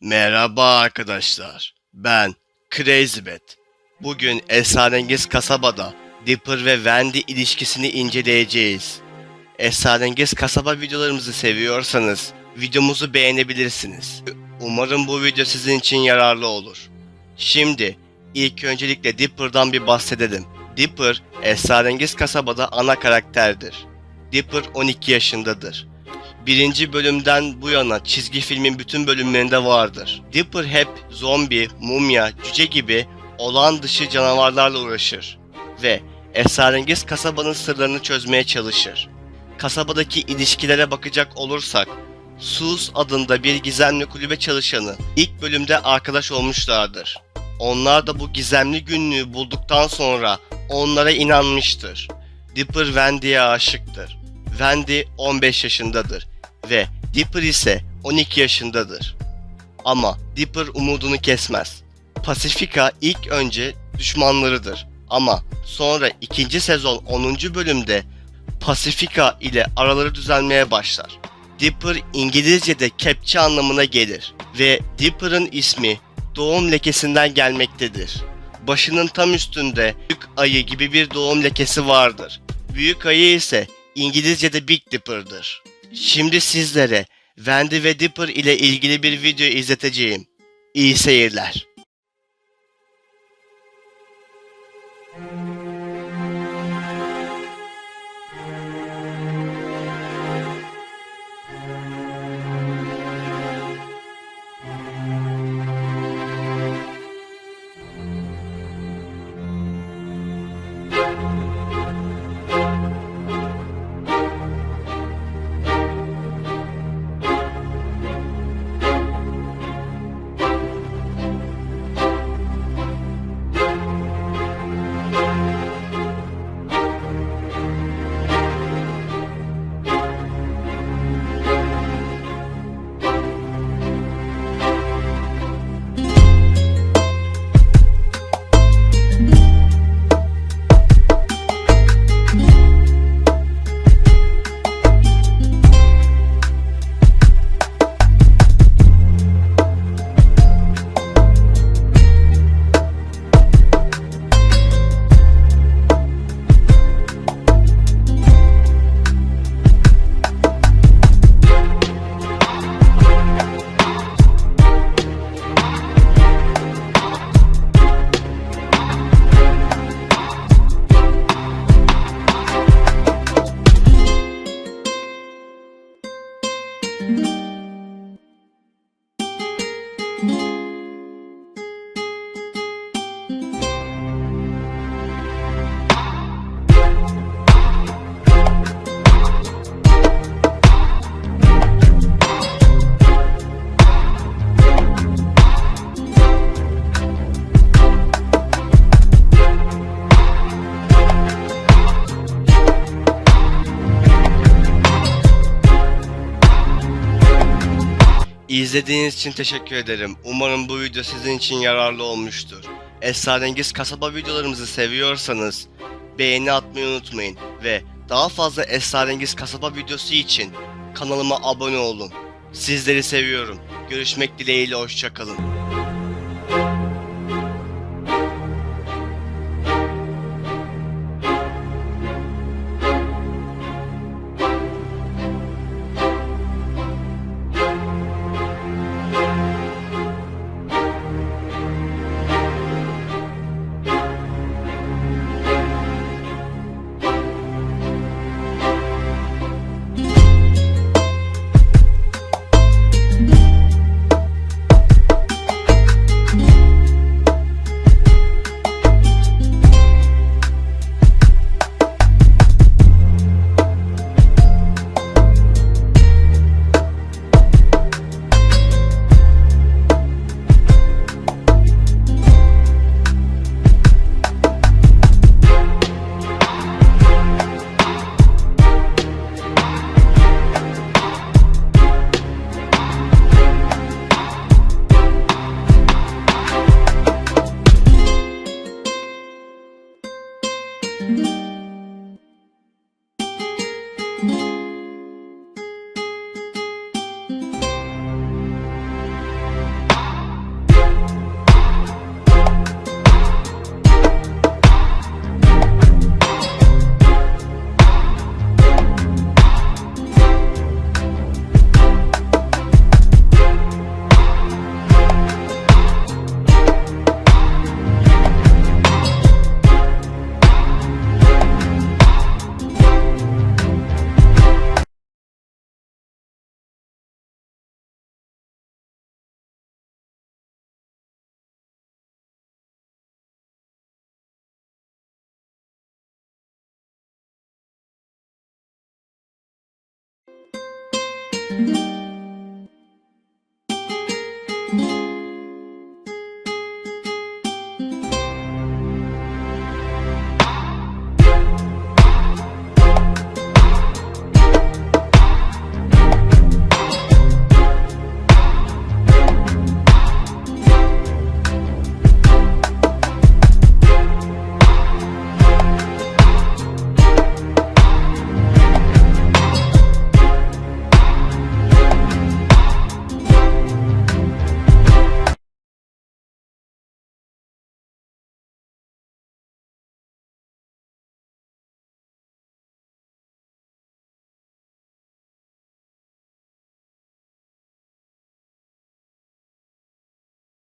Merhaba arkadaşlar. Ben CrazyBet. Bugün esrarengiz kasabada Dipper ve Wendy ilişkisini inceleyeceğiz. Esrarengiz kasaba videolarımızı seviyorsanız videomuzu beğenebilirsiniz. Umarım bu video sizin için yararlı olur. Şimdi ilk öncelikle Dipper'dan bir bahsedelim. Dipper, esrarengiz kasabada ana karakterdir. Dipper 12 yaşındadır. Birinci bölümden bu yana çizgi filmin bütün bölümlerinde vardır. Dipper hep zombi, mumya, cüce gibi olağan dışı canavarlarla uğraşır ve esrarengiz kasabanın sırlarını çözmeye çalışır. Kasabadaki ilişkilere bakacak olursak, Sus adında bir gizemli kulübe çalışanı ilk bölümde arkadaş olmuşlardır. Onlar da bu gizemli günlüğü bulduktan sonra onlara inanmıştır. Dipper Wendy'ye aşıktır. Wendy 15 yaşındadır ve Dipper ise 12 yaşındadır. Ama Dipper umudunu kesmez. Pacifica ilk önce düşmanlarıdır ama sonra ikinci sezon 10. bölümde Pacifica ile araları düzelmeye başlar. Dipper İngilizce'de kepçe anlamına gelir ve Dipper'ın ismi doğum lekesinden gelmektedir. Başının tam üstünde büyük ayı gibi bir doğum lekesi vardır. Büyük ayı ise İngilizce'de Big Dipper'dır. Şimdi sizlere Wendy ve Dipper ile ilgili bir video izleteceğim. İyi seyirler. İzlediğiniz için teşekkür ederim. Umarım bu video sizin için yararlı olmuştur. Esrarengiz kasaba videolarımızı seviyorsanız beğeni atmayı unutmayın ve daha fazla esrarengiz kasaba videosu için kanalıma abone olun. Sizleri seviyorum. Görüşmek dileğiyle hoşçakalın.